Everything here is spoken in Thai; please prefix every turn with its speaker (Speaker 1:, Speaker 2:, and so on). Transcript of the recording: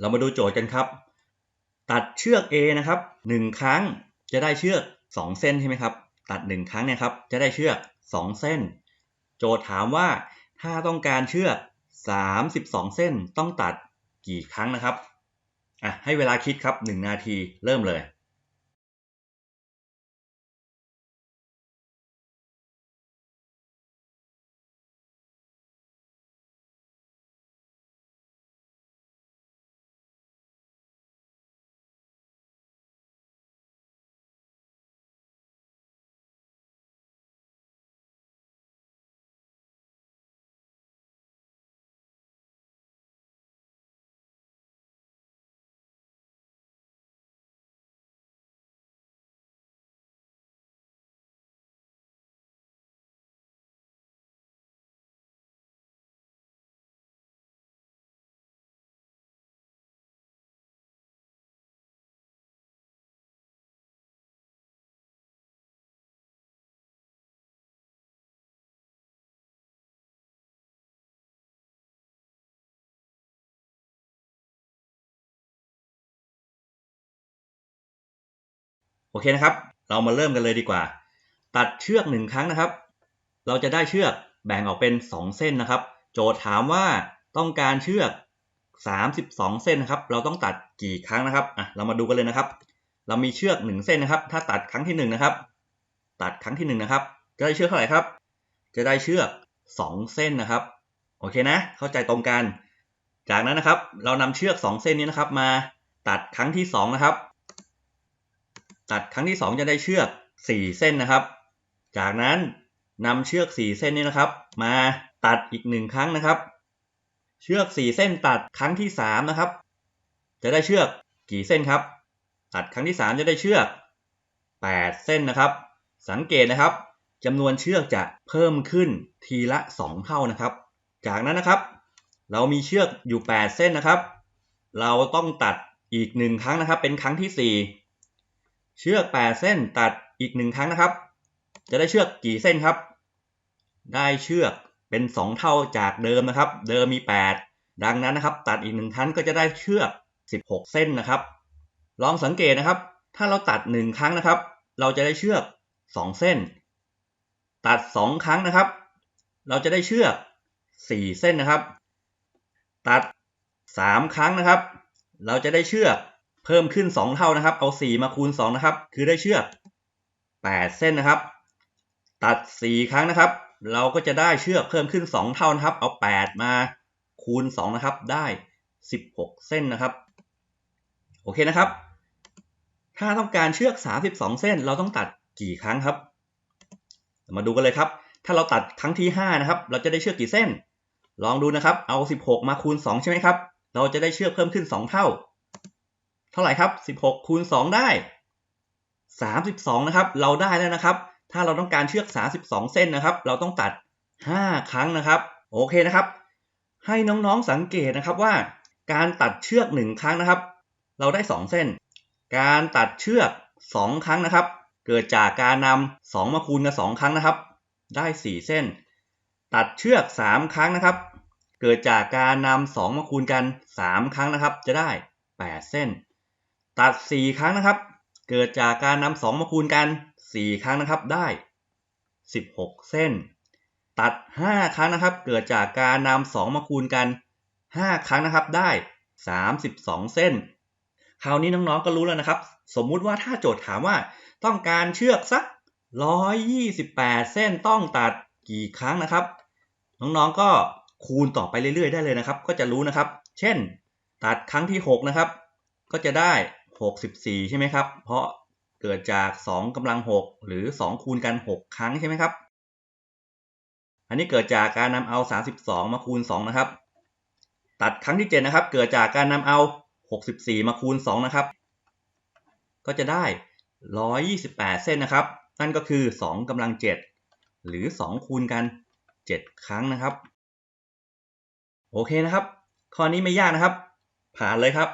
Speaker 1: เรามาดูโจทย์กันครับ ตัดเชือก A นะครับ1ครั้งจะได้เชือก 2 เส้นใช่ไหมครับ ตัด 1 ครั้งเนี่ยครับ จะได้เชือก 2 เส้น โจทย์ถามว่าถ้าต้องการเชือก 32 เส้นต้องตัดกี่ครั้งนะครับอะให้เวลาคิดครับ 1 นาทีเริ่มเลย โอเคนะครับ เรามาเริ่มกันเลยดีกว่า ตัดเชือกหนึ่งครั้งนะครับ เราจะได้เชือกแบ่งออกเป็น 2 เส้นนะครับ โจทย์ถามว่าต้องการเชือก 32 เส้นนะครับ เราต้องตัดกี่ครั้งนะครับอะเรามาดูกันเลยนะครับ เรามีเชือก 1 เส้นนะครับ ถ้าตัดครั้งที่ 1 นะครับ ตัดครั้งที่ 1 นะครับ จะได้เชือกเท่าไหร่ครับ จะได้เชือก 2 เส้นนะครับ โอเคนะ เข้าใจตรงกัน จากนั้นนะครับ เรานำเชือก 2 เส้นนี้นะครับ มาตัดครั้งที่ 2 นะครับ ตัดครั้งที่ 2 จะได้เชือก 4 เส้นนะครับ จากนั้นนำเชือก 4 เส้นนี้นะครับ มาตัดอีก 1 ครั้งนะครับ เชือก 4 เส้นตัดครั้งที่ 3 นะครับ จะได้เชือกกี่เส้นครับ ตัดครั้งที่ 3 จะได้เชือก 8 เส้นนะครับ สังเกตนะครับจำนวนเชือกจะเพิ่มขึ้นทีละ 2 เท่านะครับ จากนั้นนะครับ เรามีเชือกอยู่ 8 เส้นนะครับ เราต้องตัดอีก 1 ครั้งนะครับ เป็นครั้งที่ 4 เชือก8เส้นตัดอีก1ครั้งนะครับ จะได้เชือกกี่เส้นครับ ได้เชือกเป็น 2 เท่าจากเดิมนะครับ เดิมมี 8 ดังนั้นนะครับ ตัดอีก1ครั้งก็จะได้เชือก 16 เส้นนะครับ ลองสังเกตนะครับ ถ้าเราตัด 1 ครั้งนะครับ เราจะได้เชือก 2 เส้น ตัด 2 ครั้งนะครับ เราจะได้เชือก 4 เส้นนะครับ ตัด 3 ครั้งนะครับ เราจะได้เชือก พิ่มขึ้น 2 เท่านะครับ เอา 4 มาคูณ 2 นะครับ คือได้เชือก 8 เส้นนะครับ ตัด 4 ครั้งนะครับ เราก็จะได้เชือกเพิ่มขึ้น 2 เท่านะครับ เอา 8 มาคูณ 2 นะครับ ได้ 16 เส้นนะครับ โอเคนะครับ ถ้าต้องการเชือก 32 เส้น เราต้องตัดกี่ครั้งครับ มาดูกันเลยครับ ถ้าเราตัดครั้งที่ 5 นะครับ เราจะได้เชือกกี่เส้น ลองดูนะครับ เอา 16 มาคูณ 2 ใช่ไหมครับ เราจะได้เชือกเพิ่มขึ้น 2 เท่า เท่าไหร่ครับ 16 คูณ 2 ได้ 32 นะครับ เราได้แล้วนะครับ ถ้าเราต้องการเชือก 32 เส้นนะครับ เราต้องตัด 5 ครั้งนะครับ โอเคนะครับ ให้น้องๆสังเกตนะครับว่า การตัดเชือก 1 ครั้งนะครับ เราได้ 2 เส้น การตัดเชือก 2 ครั้งนะครับ เกิดจากการนำ2มาคูณกับ 2 ครั้งนะครับ ได้ 4 เส้น ตัดเชือก 3 ครั้งนะครับ เกิดจากการนำ2มาคูณกัน 3 ครั้งนะครับ จะได้ 8 เส้น ตัด 4 ครั้งนะครับ เกิดจากการนำ2มาคูณกัน 4 ครั้งนะครับได้ 16 เส้น ตัด 5 ครั้งนะครับ เกิดจากการนำ2มาคูณกัน 5 ครั้งนะครับได้ 32 เส้น คราวนี้น้องๆก็รู้แล้วนะครับ สมมุติว่าถ้าโจทย์ถามว่าต้องการเชือกสัก 128 เส้นต้องตัดกี่ครั้งนะครับ น้องๆก็คูณต่อไปเรื่อยๆ ได้เลยนะครับ ก็จะรู้นะครับ เช่น ตัดครั้งที่ 6 นะครับ ก็จะได้ 64 ใช่ไหมครับ เพราะเกิดจาก 2กำลัง 6 หรือ 2 คูณกัน 6 ครั้งใช่ไหมครับ อันนี้เกิดจากการนำเอา 32 มาคูณ 2 นะครับ ตัดครั้งที่ 7 นะครับ เกิดจากการนำเอา 64 มาคูณ 2 นะครับ ก็จะได้ 128 เส้นนะครับ นั่นก็คือ 2กำลัง 7 หรือ 2 คูณกัน 7 ครั้งนะครับ โอเคนะครับ ข้อนี้ไม่ยากนะครับ ผ่านเลยครับ